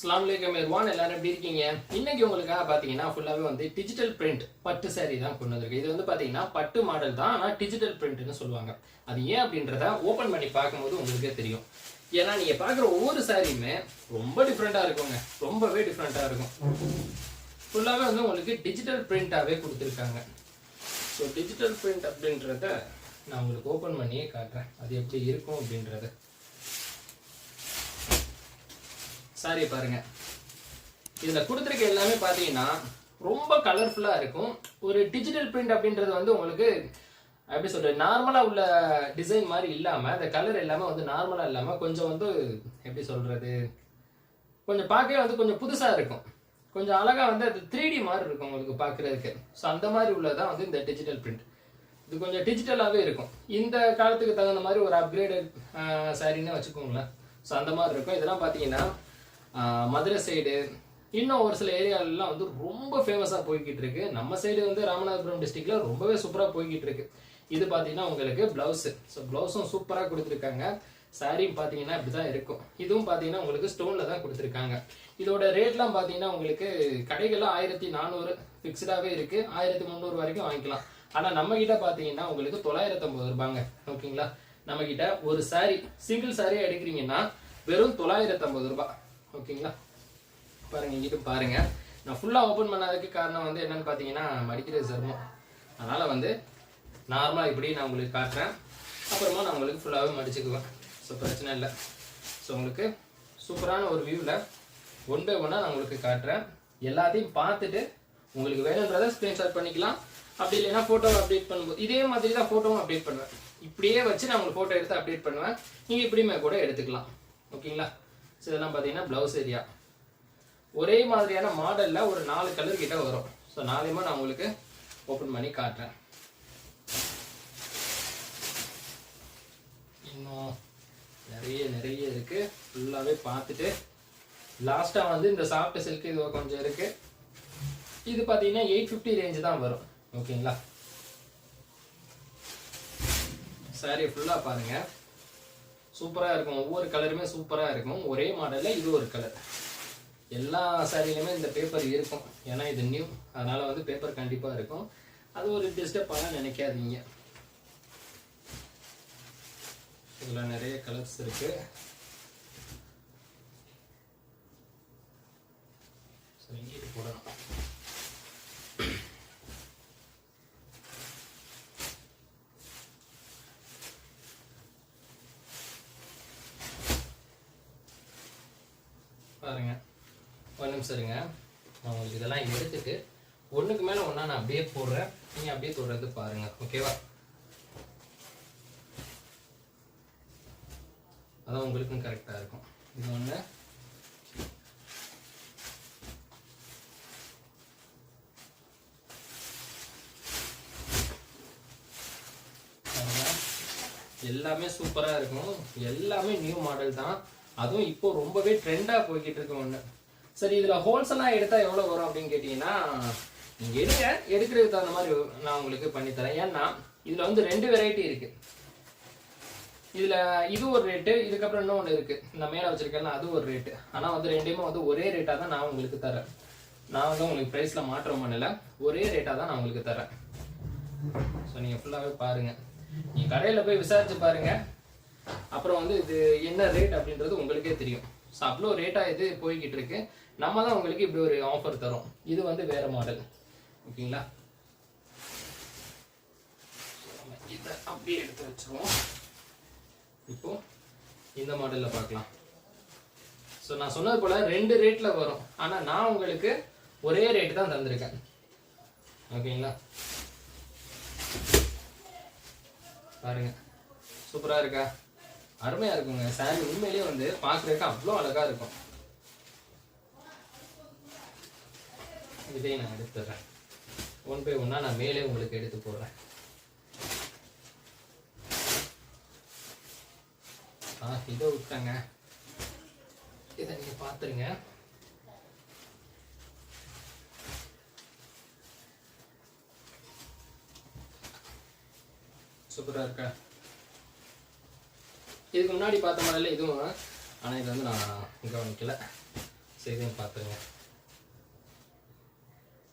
அஸ்லாம் வலைக்கம் எருவான் எல்லாரும் எப்படி இருக்கீங்க? இன்னைக்கு உங்களுக்காக பார்த்தீங்கன்னா ஃபுல்லாவே வந்து டிஜிட்டல் பிரிண்ட் பட்டு சாரி தான் கொண்டு வந்திருக்கு. இது வந்து பார்த்தீங்கன்னா பட்டு மாடல் தான். ஆனால் டிஜிட்டல் பிரிண்ட்னு சொல்லுவாங்க. அது ஏன் அப்படின்றத ஓப்பன் பண்ணி பார்க்கும்போது உங்களுக்கே தெரியும். ஏன்னா நீங்கள் பார்க்குற ஒவ்வொரு சாரியுமே ரொம்ப டிஃப்ரெண்ட்டாக இருக்குங்க. ரொம்பவே டிஃப்ரெண்ட்டாக இருக்கும். ஃபுல்லாகவே வந்து உங்களுக்கு டிஜிட்டல் பிரிண்ட்டாகவே கொடுத்துருக்காங்க. ஸோ டிஜிட்டல் பிரிண்ட் அப்படின்றத நான் உங்களுக்கு ஓப்பன் பண்ணியே காட்டுறேன். அது எப்படி இருக்கும் அப்படின்றத. சாரி பாருங்க. இதில் கொடுத்துருக்க எல்லாமே பார்த்தீங்கன்னா ரொம்ப கலர்ஃபுல்லாக இருக்கும். ஒரு டிஜிட்டல் பிரிண்ட் அப்படின்றது வந்து உங்களுக்கு எப்படி சொல்கிறது நார்மலாக உள்ள டிசைன் மாதிரி இல்லாமல் அந்த கலர் எல்லாமே வந்து நார்மலாக இல்லாமல் கொஞ்சம் வந்து எப்படி சொல்கிறது கொஞ்சம் பார்க்கவே வந்து கொஞ்சம் புதுசாக இருக்கும். கொஞ்சம் அழகாக வந்து அது த்ரீ டி மாதிரி இருக்கும் உங்களுக்கு பார்க்குறதுக்கு. ஸோ அந்த மாதிரி உள்ளதான் வந்து இந்த டிஜிட்டல் பிரிண்ட் இது கொஞ்சம் டிஜிட்டலாகவே இருக்கும். இந்த காலத்துக்கு தகுந்த மாதிரி ஒரு அப்கிரேடட் சாரின்னு வச்சுக்கோங்களேன். ஸோ அந்த மாதிரி இருக்கும். இதெல்லாம் பார்த்தீங்கன்னா மதுரை சைடு இன்னும் ஒரு சில ஏரியாலெலாம் வந்து ரொம்ப ஃபேமஸாக போய்கிட்டு இருக்கு. நம்ம சைடு வந்து ராமநாதபுரம் டிஸ்ட்ரிக்டில் ரொம்பவே சூப்பராக போய்கிட்டு இருக்கு. இது பார்த்தீங்கன்னா உங்களுக்கு ப்ளவுஸு ஸோ ப்ளவுஸும் சூப்பராக கொடுத்துருக்காங்க. சாரியும் பார்த்தீங்கன்னா இப்படி தான் இருக்கும். இதுவும் பார்த்தீங்கன்னா உங்களுக்கு ஸ்டோனில் தான் கொடுத்துருக்காங்க. இதோட ரேட்லாம் பார்த்தீங்கன்னா உங்களுக்கு கடைகள்லாம் ஆயிரத்தி நானூறு ஃபிக்ஸ்டாகவே இருக்குது ஆயிரத்தி முந்நூறு வரைக்கும் வாங்கிக்கலாம். ஆனால் நம்மக்கிட்ட பார்த்தீங்கன்னா உங்களுக்கு தொள்ளாயிரத்தம்பது ரூபாங்க. ஓகேங்களா? நம்மக்கிட்ட ஒரு சாரி சிங்கிள் சாரியாக எடுக்கிறீங்கன்னா வெறும் தொள்ளாயிரத்தம்பது ரூபாய். ஓகேங்களா பாருங்கள் இங்கிட்டு பாருங்கள் நான் ஃபுல்லாக ஓப்பன் பண்ணாததுக்கு காரணம் வந்து என்னன்னு பார்த்தீங்கன்னா மடிக்கிறது சர்மம். அதனால் வந்து நார்மலாக இப்படி நான் உங்களுக்கு காட்டுறேன். அப்புறமா நான் உங்களுக்கு ஃபுல்லாகவே மடிச்சுக்குவேன். ஸோ பிரச்சனை இல்லை. ஸோ உங்களுக்கு சூப்பரான ஒரு வியூவில் ஒன் பை ஒன்னாக நான் உங்களுக்கு காட்டுறேன். எல்லாத்தையும் பார்த்துட்டு உங்களுக்கு வேணுன்றதை ஸ்க்ரீன்ஷாட் பண்ணிக்கலாம். அப்படி இல்லைன்னா ஃபோட்டோவை அப்டேட் பண்ணும்போது இதே மாதிரி தான் ஃபோட்டோவும் அப்டேட் பண்ணுவேன். இப்படியே வச்சு நான் உங்களுக்கு ஃபோட்டோ எடுத்து அப்டேட் பண்ணுவேன். நீங்கள் இப்படியுமே கூட எடுத்துக்கலாம். ஓகேங்களா ஸோ இதெல்லாம் பார்த்தீங்கன்னா ப்ளவுஸ் ஏரியா ஒரே மாதிரியான மாடலில் ஒரு நாலு கலர் கிட்ட வரும். ஸோ நாளையுமா நான் உங்களுக்கு ஓப்பன் பண்ணி காட்டுறேன். இன்னும் நிறைய நிறைய இருக்கு. ஃபுல்லாகவே பார்த்துட்டு லாஸ்ட்டாக வந்து இந்த சாஃப்ட் சில்க் இது கொஞ்சம் இருக்கு. இது பார்த்தீங்கன்னா எயிட் ஃபிஃப்டி ரேஞ்சு தான் வரும். ஓகேங்களா சாரி ஃபுல்லாக பாருங்க. சூப்பராக இருக்கும். ஒவ்வொரு கலருமே சூப்பராக இருக்கும். ஒரே மாடலில் இது ஒரு கலர் எல்லா சாரிலையுமே இந்த பேப்பர் இருக்கும். ஏன்னா இது நியூ அதனால் வந்து பேப்பர் கண்டிப்பாக இருக்கும். அது ஒரு டிஸ்டர்பாக நினைக்காதீங்க. இதில் நிறைய கலர்ஸ் இருக்கு. சரிங்க இது போடணும். பாருங்க. ஒரு நிமிஷம் இருங்க. நான் உங்களுக்கு இதெல்லாம் எடுத்துட்டு ஒன்றுக்கு மேலே ஒன்றா நான் அப்படியே போடுறேன். நீங்கள் அப்படியே தொடர்ந்து பாருங்கள் ஓகேவா அதான் உங்களுக்கும் கரெக்டாக இருக்கும். இது ஒன்று எல்லாமே சூப்பராக இருக்கும். எல்லாமே நியூ மாடல் தான். அதுவும் இப்போ ரொம்பவே ட்ரெண்டாக போய்கிட்டு இருக்கு ஒன்று சரி இதில் ஹோல்சேலாக எடுத்தால் எவ்வளோ வரும் அப்படின்னு கேட்டிங்கன்னா நீங்கள் எடுங்க எடுக்கிறதுக்கு தகுந்த மாதிரி நான் உங்களுக்கு பண்ணித்தரேன் ஏன்னா இதில் வந்து ரெண்டு வெரைட்டி இருக்குது இதில் இது ஒரு ரேட்டு இதுக்கப்புறம் இன்னொன்று இருக்குது இந்த மேலே வச்சுருக்கேன்னா அது ஒரு ரேட்டு ஆனால் வந்து ரெண்டையுமே வந்து ஒரே ரேட்டாக தான் நான் உங்களுக்கு தரேன். நான் வந்து உங்களுக்கு ப்ரைஸில் மாற்றம் பண்ணல ஒரே ரேட்டாக தான் நான் உங்களுக்கு தரேன். ஸோ நீங்கள் ஃபுல்லாகவே பாருங்கள் நீங்கள் கடையில் போய் விசாரித்து பாருங்கள் அப்புறம் வந்து இது என்ன ரேட் அப்படின்றது உங்களுக்கே தெரியும். ஸோ அவ்வளோ ரேட்டாக இது போய்கிட்டு இருக்கு. நம்ம தான் உங்களுக்கு இப்படி ஒரு ஆஃபர் தரோம். இது வந்து வேற மாடல் ஓகேங்களா இதை அப்படியே எடுத்து வச்சுருவோம். இப்போ இந்த மாடலில் பார்க்கலாம். ஸோ நான் சொன்னது போல ரெண்டு ரேட்டில் வரும். ஆனால் நான் உங்களுக்கு ஒரே ரேட்டு தான் தந்திருக்கேன். ஓகேங்களா பாருங்க. சூப்பராக இருக்கா? அருமையா இருக்குங்க. சாரி உண்மையிலேயே வந்து பார்க்குறதுக்கு அவ்வளோ அழகா இருக்கும். இதையும் நான் எடுத்துடுறேன் ஒன் பை ஒன்னா நான் மேலே உங்களுக்கு எடுத்து போடுறேன். ஆ இதை விட்டாங்க. இதை நீங்கள் பார்த்துருங்க சூப்பராக இருக்கா? இதுக்கு முன்னாடி பார்த்த மாடல இதுவும். ஆனால் இது வந்து நான் கவனிக்கல. சரின்னு பார்த்துருங்க.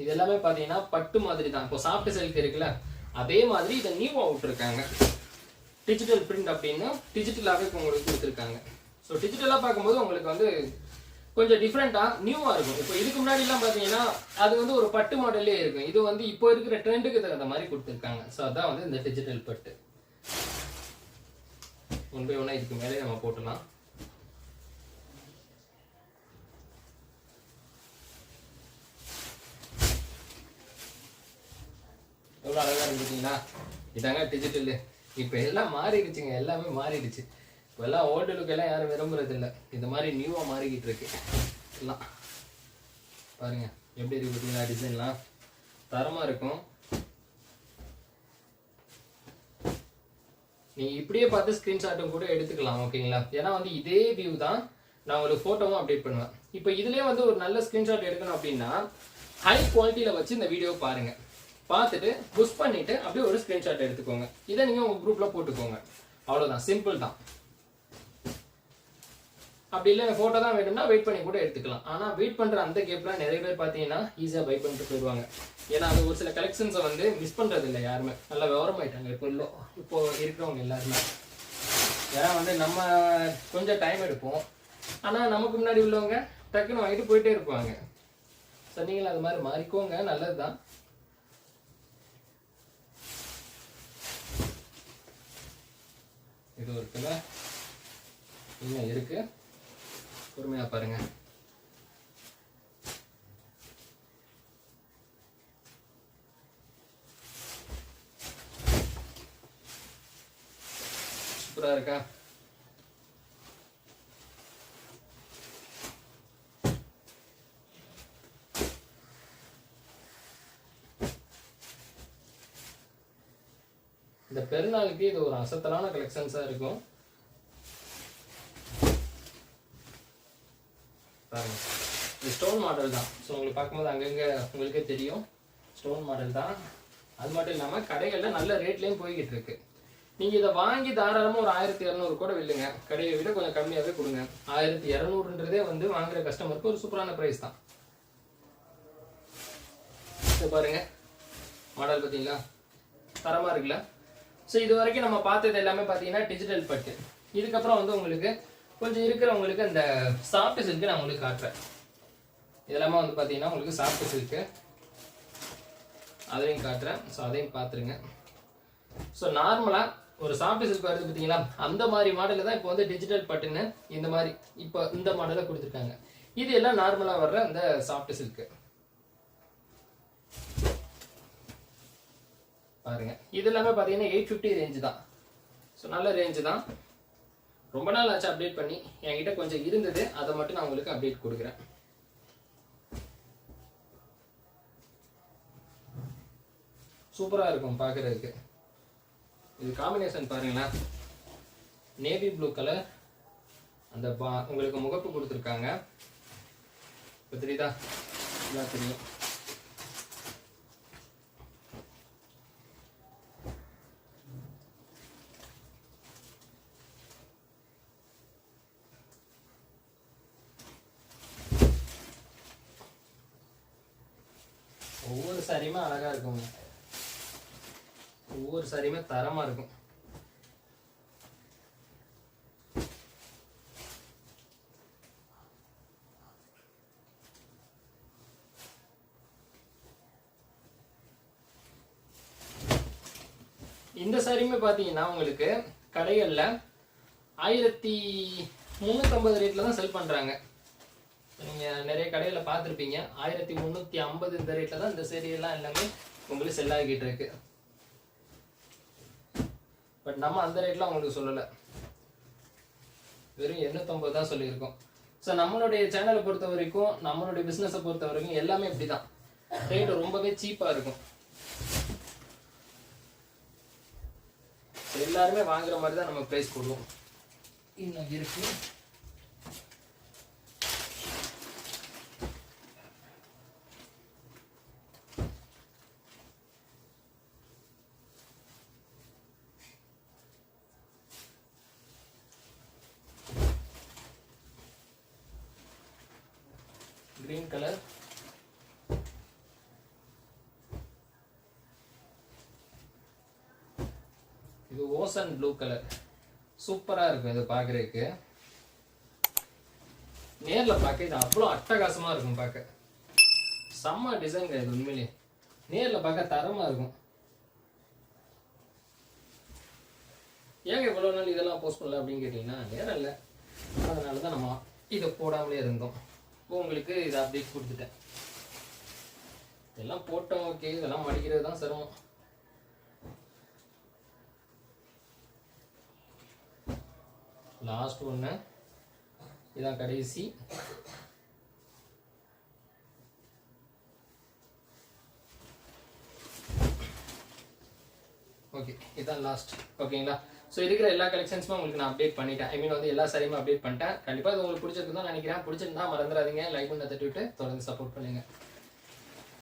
இது எல்லாமே பார்த்தீங்கன்னா பட்டு மாதிரி தான். இப்போ சாஃப்ட் சில்க் இருக்குல்ல அதே மாதிரி இதை நியூவாக விட்டுருக்காங்க. டிஜிட்டல் பிரிண்ட் அப்படின்னா டிஜிட்டலாகவே இப்போ உங்களுக்கு கொடுத்துருக்காங்க. ஸோ டிஜிட்டலாக பார்க்கும்போது உங்களுக்கு வந்து கொஞ்சம் டிஃப்ரெண்ட்டாக நியூவாக இருக்கும். இப்போ இதுக்கு முன்னாடிலாம் பார்த்தீங்கன்னா அது வந்து ஒரு பட்டு மாடல்லே இருக்கும். இது வந்து இப்போ இருக்கிற ட்ரெண்டுக்கு தகுந்த மாதிரி கொடுத்துருக்காங்க. ஸோ அதான் வந்து இந்த டிஜிட்டல் பட்டு. ஒன் பை ஒன்னாக இதுக்கு மேலே நம்ம போட்டலாம். எவ்வளோ அழகாக இருந்துச்சுங்களா இதாங்க டிஜிட்டல் இப்போ எல்லாம் மாறிடுச்சுங்க எல்லாமே மாறிடுச்சு. இப்போ எல்லாம் ஓல்டு லுக் எல்லாம் யாரும் விரும்புறது இல்லை இந்த மாதிரி நியூவாக மாறிக்கிட்டு இருக்கு. எல்லாம். பாருங்க எப்படி இருக்கு பார்த்தீங்களா டிசைன்லாம் தரமாக இருக்கும். நீ இப்படியே பார்த்து ஸ்க்ரீன்ஷாட்டும் கூட எடுத்துக்கலாம் ஓகேங்களா ஏன்னா வந்து இதே வியூ தான் நான் ஒரு ஃபோட்டோவும் அப்டேட் பண்ணுவேன். இப்போ இதுலேயே வந்து ஒரு நல்ல ஸ்க்ரீன்ஷாட் எடுக்கணும் அப்படின்னா ஹை குவாலிட்டியில் வச்சு இந்த வீடியோ பாருங்க. பார்த்துட்டு புஷ் பண்ணிட்டு அப்படியே ஒரு ஸ்க்ரீன்ஷாட் எடுத்துக்கோங்க. இதை நீங்கள் உங்கள் குரூப்பில் போட்டுக்கோங்க. அவ்வளோதான் சிம்பிள் தான். அப்படி இல்லை ஃபோட்டோ தான் வேணும்னா வெயிட் பண்ணி கூட எடுத்துக்கலாம். ஆனால் வெயிட் பண்ணுற அந்த கேப்லாம் நிறைய பேர் பார்த்தீங்கன்னா ஈஸியாக பை பண்ணிட்டு போயிடுவாங்க. ஏன்னா அது ஒரு சில கலெக்ஷன்ஸை வந்து மிஸ் பண்ணுறது இல்லை யாருமே. நல்லா விவரமாயிட்டாங்க இப்போ இல்லை. இப்போ இருக்கிறவங்க எல்லாருமே. ஏன்னா வந்து நம்ம கொஞ்சம் டைம் எடுப்போம். ஆனால் நமக்கு முன்னாடி உள்ளவங்க டக்குன்னு வாங்கிட்டு போயிட்டே இருப்பாங்க. சொன்னீங்களா அது மாதிரி மாறிக்கோங்க. நல்லது தான் இது இருக்குல்ல இன்னும் இருக்குது பொறுமையா பாருங்க. சூப்பரா இருக்கா? இந்த பெருநாளுக்கு இது ஒரு அசத்தலான கலெக்ஷன்ஸாக இருக்கும் பாருங்க இது ஸ்டோன் மாடல் தான். ஸோ உங்களுக்கு பார்க்கும்போது அங்கங்கே உங்களுக்கே தெரியும். ஸ்டோன் மாடல் தான். அது மட்டும் இல்லாமல் கடைகளில் நல்ல ரேட்லேயும் போய்கிட்டு இருக்கு. நீங்கள் இதை வாங்கி தாராளமாக ஒரு ஆயிரத்தி இரநூறு கூட வில்லுங்க. கடையை விட கொஞ்சம் கம்மியாகவே கொடுங்க. ஆயிரத்தி இரநூறுன்றதே வந்து வாங்குற கஸ்டமருக்கு ஒரு சூப்பரான ப்ரைஸ் தான். இதை பாருங்க. மாடல் பார்த்தீங்களா? தரமாக இருக்குல்ல? ஸோ இது வரைக்கும் நம்ம பார்த்தது எல்லாமே பார்த்தீங்கன்னா டிஜிட்டல் பட்டு. இதுக்கப்புறம் வந்து உங்களுக்கு கொஞ்சம் இருக்கிறவங்களுக்கு அந்த சாஃப்ட் சில்க்கு நான் உங்களுக்கு காட்டுறேன். இதெல்லாமே வந்து பார்த்தீங்கன்னா உங்களுக்கு சாஃப்ட் சில்க்கு அதையும் காட்டுறேன். ஸோ அதையும் பார்த்துருங்க ஸோ நார்மலாக ஒரு சாஃப்ட் சில்க் வருது பார்த்தீங்களா அந்த மாதிரி மாடலில் தான் இப்போ வந்து டிஜிட்டல் பட்டுன்னு இந்த மாதிரி இப்போ இந்த மாடலில் கொடுத்துருக்காங்க. இது எல்லாம் நார்மலாக வர்ற அந்த சாஃப்ட் சில்க்கு பாருங்க. இது எல்லாமே பார்த்தீங்கன்னா எயிட் ஃபிஃப்டி ரேஞ்சு தான். ஸோ நல்ல ரேஞ்சு தான். ரொம்ப நாள் ஆச்சு அப்டேட் பண்ணி. என்கிட்ட கொஞ்சம் இருந்தது. அதை மட்டும் நான் உங்களுக்கு அப்டேட் கொடுக்குறேன். சூப்பராக இருக்கும் பார்க்குறதுக்கு இது காம்பினேஷன் பாருங்களேன். நேவி ப்ளூ கலர் அந்த பா உங்களுக்கு முகப்பு கொடுத்துருக்காங்க. இப்போ தெரியுதா? எல்லாம் தெரியும். ஒவ்வொரு சாரியுமே அழகாக இருக்குங்க. ஒவ்வொரு சாரியுமே தரமா இருக்கும். இந்த சாரியுமே பார்த்தீங்கன்னா உங்களுக்கு கடைகளில் ஆயிரத்தி முந்நூற்றம்பது ரேட்டில் தான் செல் பண்ணுறாங்க நீங்கள் நிறைய கடையில் பார்த்துருப்பீங்க. ஆயிரத்தி முந்நூற்றி ஐம்பது இந்த ரேட்டில் தான் இந்த சேரியெல்லாம் எல்லாமே உங்களுக்கு செல் ஆகிட்டு இருக்கு. பட் நம்ம அந்த ரேட்லாம் அவங்களுக்கு சொல்லலை. வெறும் எண்ணூற்றம்பது தான் சொல்லியிருக்கோம். ஸோ நம்மளுடைய சேனலை பொறுத்த வரைக்கும் நம்மளுடைய பிஸ்னஸை பொறுத்த வரைக்கும் எல்லாமே இப்படி தான் ரேட்டு ரொம்பவே சீப்பாக இருக்கும். எல்லாருமே வாங்குற மாதிரி தான் நம்ம ப்ரைஸ் போடுவோம். இன்னும் இருக்குது கிரீன் இது ஓசன் ப்ளூ கலர் சூப்பரா இருக்கும் இது பார்க்குறதுக்கு நேர்ல பார்க்க இது அவ்வளோ அட்டகாசமா இருக்கும் பார்க்க செம்ம டிசைன் இது உண்மையிலே. நேர்ல பார்க்க தரமா இருக்கும். ஏங்க இவ்வளோ நாள் இதெல்லாம் போஸ்ட் பண்ணல அப்படின்னு கேட்டிங்கன்னா நேரம் இல்லை. அதனால தான் நம்ம இதை போடாமலே இருந்தோம். இப்போ உங்களுக்கு இது அப்டேட் கொடுத்துட்டேன். இதெல்லாம் போட்டோம் ஓகே இதெல்லாம் மடிக்கிறது தான் சிரமம். லாஸ்ட் ஒன்று இதான் கடைசி. ஓகே இதான் லாஸ்ட் ஓகேங்களா ஸோ இருக்கிற எல்லா கலெக்ஷன்ஸுமே உங்களுக்கு நான் அப்டேட் பண்ணிட்டேன். ஐ மீன் வந்து எல்லா சாரியுமே அப்டேட் பண்ணிட்டேன். கண்டிப்பாக இது உங்களுக்கு பிடிச்சிருக்கு தான் நினைக்கிறேன். பிடிச்சிருந்தா மறந்துடாதீங்க. லைக் பண்ண தட்டி விட்டு தொடர்ந்து சப்போர்ட் பண்ணுங்க.